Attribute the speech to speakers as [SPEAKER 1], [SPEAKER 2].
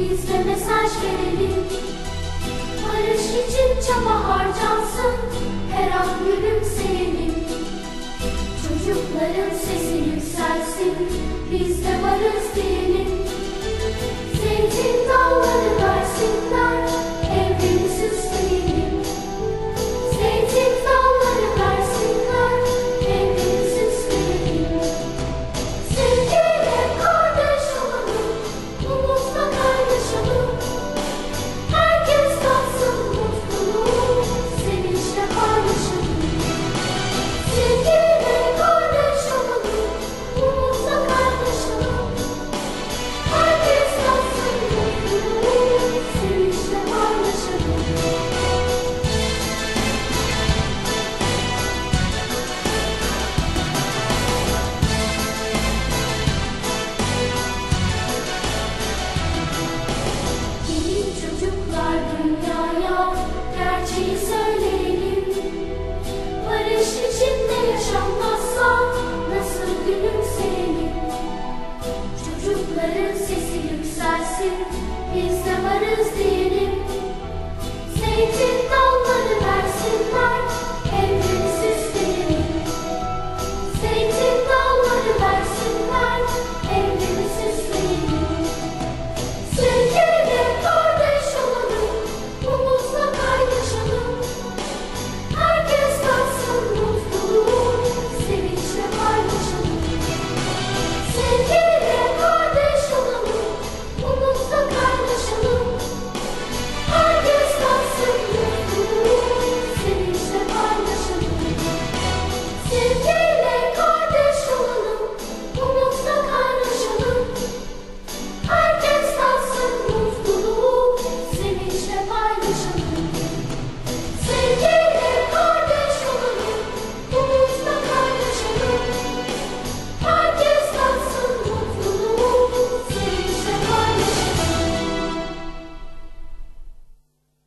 [SPEAKER 1] Biz de mesaj verelim. Barış için çaba harcansın Stay tuned.